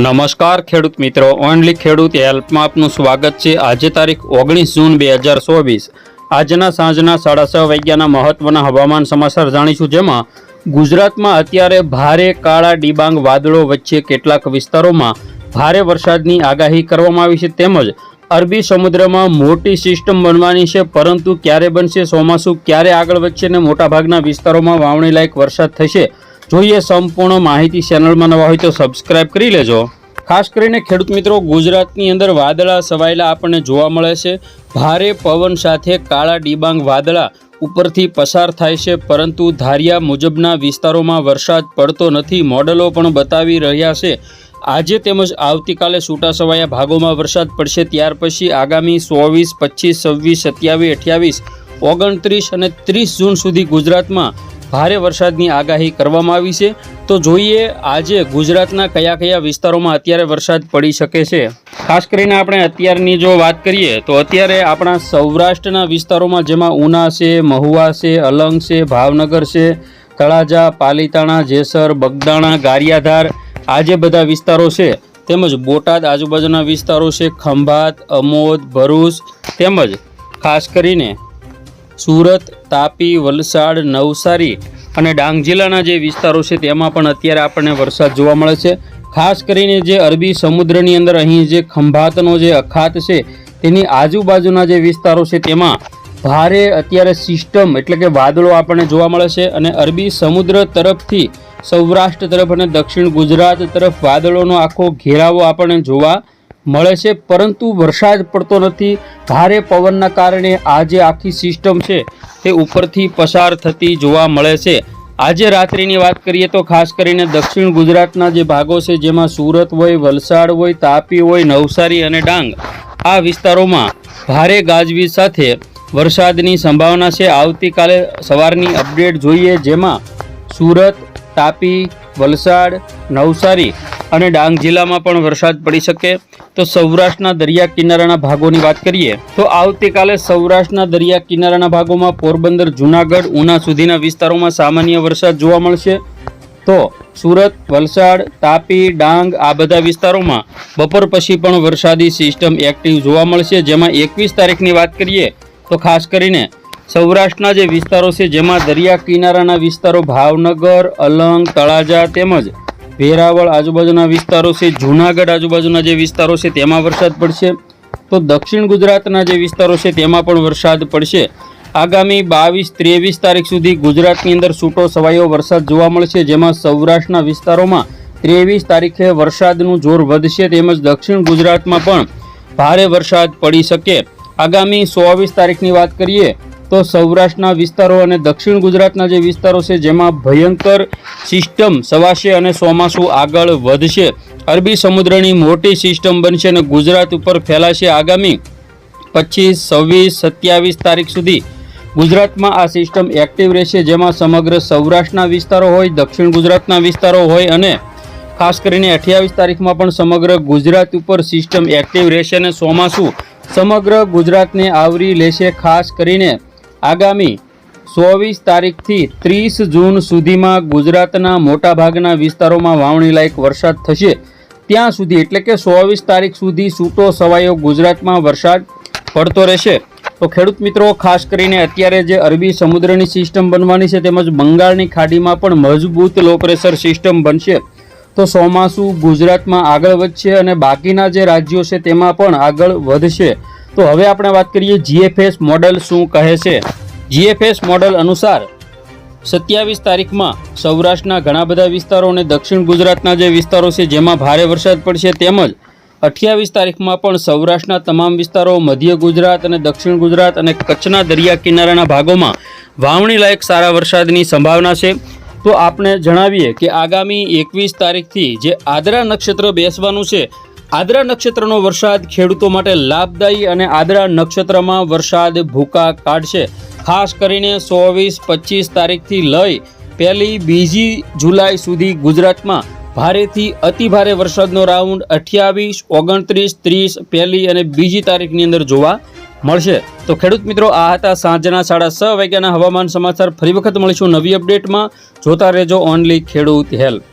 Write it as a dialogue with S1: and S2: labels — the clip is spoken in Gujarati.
S1: નમસ્કાર ખેડૂત મિત્રો, ઓનલી ખેડૂત હેલ્પમાં આપનું સ્વાગત છે. આજે તારીખ ઓગણીસ જૂન બે હજાર ચોવીસ. આજના સાંજના સાડા છ વાગ્યાના મહત્વના હવામાન સમાચાર જાણીશું જેમાં ગુજરાતમાં અત્યારે ભારે કાળા ડિબાંગ વાદળો વચ્ચે કેટલાક વિસ્તારોમાં ભારે વરસાદની આગાહી કરવામાં આવી છે. તેમજ અરબી સમુદ્રમાં મોટી સિસ્ટમ બનવાની છે, પરંતુ ક્યારે બનશે ચોમાસું ક્યારે આગળ વધશે ને મોટાભાગના વિસ્તારોમાં વાવણી લાયક વરસાદ થશે જોઈએ સંપૂર્ણ માહિતી ચેનલમાં નવા હોય તો સબસ્ક્રાઇબ કરી લેજો. ખાસ કરીને ખેડૂત મિત્રો, ગુજરાતની અંદર વાદળા સવાયેલા આપણને જોવા મળે છે. ભારે પવન સાથે કાળા ડિબાંગ વાદળા ઉપરથી પસાર થાય છે, પરંતુ ધારિયા મુજબના વિસ્તારોમાં વરસાદ પડતો નથી. મોડલો પણ બતાવી રહ્યા છે. આજે તેમજ આવતીકાલે છૂટાછવાયા ભાગોમાં વરસાદ પડશે. ત્યાર પછી આગામી ચોવીસ, પચીસ, છવ્વીસ, સત્યાવીસ, અઠ્યાવીસ, ઓગણત્રીસ અને ત્રીસ જૂન સુધી ગુજરાતમાં ભારે વરસાદની આગાહી કરવામાં આવી છે. તો જોઈએ આજે ગુજરાતના કયા કયા વિસ્તારોમાં અત્યારે વરસાદ પડી શકે છે. ખાસ કરીને આપણે અત્યારની જો વાત કરીએ, તો અત્યારે આપણા સૌરાષ્ટ્રના વિસ્તારોમાં જેમાં ઉના છે, મહુવા છે, અલંગ છે, ભાવનગર છે, તળાજા, પાલીતાણા, જેસર, બગદાણા, ગારિયાધાર, આ જે બધા વિસ્તારો છે, તેમજ બોટાદ આજુબાજુના વિસ્તારો છે, ખંભાત, અમોદ, ભરૂચ, તેમજ ખાસ કરીને સુરત, તાપી, વલસાડ, નવસારી અને ડાંગ જિલ્લાના જે વિસ્તારો છે તેમાં પણ અત્યારે આપણને વરસાદ જોવા મળે છે. ખાસ કરીને જે અરબી સમુદ્રની અંદર અહીં જે ખંભાતનો જે અખાત છે, તેની આજુબાજુના જે વિસ્તારો છે તેમાં ભારે અત્યારે સિસ્ટમ એટલે કે વાદળો આપણને જોવા મળે છે અને અરબી સમુદ્ર તરફથી સૌરાષ્ટ્ર તરફ અને દક્ષિણ ગુજરાત તરફ વાદળોનો આખો ઘેરાવો આપણને જોવા મળે છે, પરંતુ વરસાદ પડતો નથી. ભારે પવનના કારણે આ જે આખી સિસ્ટમ છે તે ઉપરથી પસાર થતી જોવા મળે છે. આજે રાત્રિની વાત કરીએ તો ખાસ કરીને દક્ષિણ ગુજરાતના જે ભાગો છે, જેમાં સુરત હોય, વલસાડ હોય, તાપી હોય, નવસારી અને ડાંગ, આ વિસ્તારોમાં ભારે ગાજવીજ સાથે વરસાદની સંભાવના છે. આવતીકાલે સવારની અપડેટ જોઈએ, જેમાં સુરત, તાપી, વલસાડ, નવસારી અને ડાંગ જિલ્લામાં પણ વરસાદ પડી શકે. તો સૌરાષ્ટ્રના દરિયા કિનારાના ભાગોની વાત કરીએ, તો આવતીકાલે સૌરાષ્ટ્રના દરિયા કિનારાના ભાગોમાં પોરબંદર, જુનાગઢ, ઉના સુધીના વિસ્તારોમાં સામાન્ય વરસાદ જોવા મળશે. તો સુરત, વલસાડ, તાપી, ડાંગ આ બધા વિસ્તારોમાં બપોર પછી પણ વરસાદી સિસ્ટમ એક્ટિવ જોવા મળશે. જેમાં એકવીસ તારીખની વાત કરીએ, તો ખાસ કરીને સૌરાષ્ટ્રના જે વિસ્તારો છે, જેમાં દરિયા કિનારાના વિસ્તારો ભાવનગર, અલંગ, તળાજા તેમજ વેરાવળ આજુબાજુના વિસ્તારો છે, જૂનાગઢ આજુબાજુના જે વિસ્તારો છે, તેમાં વરસાદ પડશે. તો દક્ષિણ ગુજરાતના જે વિસ્તારો છે, તેમાં પણ વરસાદ પડશે. આગામી બાવીસ ત્રેવીસ તારીખ સુધી ગુજરાતની અંદર છૂટો સવાયો વરસાદ જોવા મળશે, જેમાં સૌરાષ્ટ્રના વિસ્તારોમાં ત્રેવીસ તારીખે વરસાદનું જોર વધશે, તેમજ દક્ષિણ ગુજરાતમાં પણ ભારે વરસાદ પડી શકે. આગામી ચોવીસ તારીખની વાત કરીએ તો સૌરાષ્ટ્રના વિસ્તારો અને દક્ષિણ ગુજરાતના જે વિસ્તારો છે, જેમાં ભયંકર સિસ્ટમ સવાશે અને ચોમાસું આગળ વધશે. અરબી સમુદ્રની મોટી સિસ્ટમ બનશે અને ગુજરાત ઉપર ફેલાશે આગામી પચીસ, છવ્વીસ, સત્યાવીસ તારીખ સુધી. ગુજરાતમાં આ સિસ્ટમ એક્ટિવ રહેશે, જેમાં સમગ્ર સૌરાષ્ટ્રના વિસ્તારો હોય, દક્ષિણ ગુજરાતના વિસ્તારો હોય અને ખાસ કરીને અઠ્યાવીસ તારીખમાં પણ સમગ્ર ગુજરાત ઉપર સિસ્ટમ એક્ટિવ રહેશે અને ચોમાસું સમગ્ર ગુજરાતને આવરી લેશે, ખાસ કરીને આગામી ચોવીસ તારીખથી ત્રીસ જૂન સુધીમાં ગુજરાતના મોટાભાગના વિસ્તારોમાં વાવણી લાયક વરસાદ થશે. ત્યાં સુધી, એટલે કે ચોવીસ તારીખ સુધી છૂટો સવાયો ગુજરાતમાં વરસાદ પડતો રહેશે. તો ખેડૂત મિત્રો, ખાસ કરીને અત્યારે જે અરબી સમુદ્રની સિસ્ટમ બનવાની છે તેમજ બંગાળની ખાડીમાં પણ મજબૂત લો પ્રેશર સિસ્ટમ બનશે. તો ચોમાસું ગુજરાતમાં આગળ વધશે અને બાકીના જે રાજ્યો છે તેમાં પણ આગળ વધશે. તો હવે આપણે વાત કરીએ જીએફએસ મોડલ શું કહે છે? જીએફએસ મોડલ અનુસાર સત્યાવીસ તારીખમાં સૌરાષ્ટ્રના ઘણા બધા વિસ્તારો અને દક્ષિણ ગુજરાતના જે વિસ્તારો છે, જેમાં ભારે વરસાદ પડશે તેમજ અઠ્યાવીસ તારીખમાં પણ સૌરાષ્ટ્રના તમામ વિસ્તારો, મધ્ય ગુજરાત અને દક્ષિણ ગુજરાત અને કચ્છના દરિયા કિનારાના ભાગોમાં વાવણી લાયક સારા વરસાદની સંભાવના છે. તો આપણે જણાવીએ કે આગામી એકવીસ તારીખથી જે આદરા નક્ષત્ર બેસવાનું છે આદરા નક્ષત્રનો વરસાદ ખેડૂતો માટે લાભદાયી અને આદરા નક્ષત્રમાં વરસાદ ભૂકા કાઢશે. ખાસ કરીને ચોવીસ, પચીસ તારીખથી લઈ પહેલી બીજી જુલાઈ સુધી ગુજરાતમાં ભારેથી અતિભારે વરસાદનો રાઉન્ડ અઠ્યાવીસ, ઓગણત્રીસ, ત્રીસ, પહેલી અને બીજી તારીખની અંદર જોવા મળશે. તો ખેડૂત મિત્રો, આ હતા સાંજના સાડા છ વાગ્યાના હવામાન સમાચાર. ફરી વખત મળીશું નવી અપડેટમાં. જોતા રહેજો ઓનલી ખેડૂત હેલ્પ.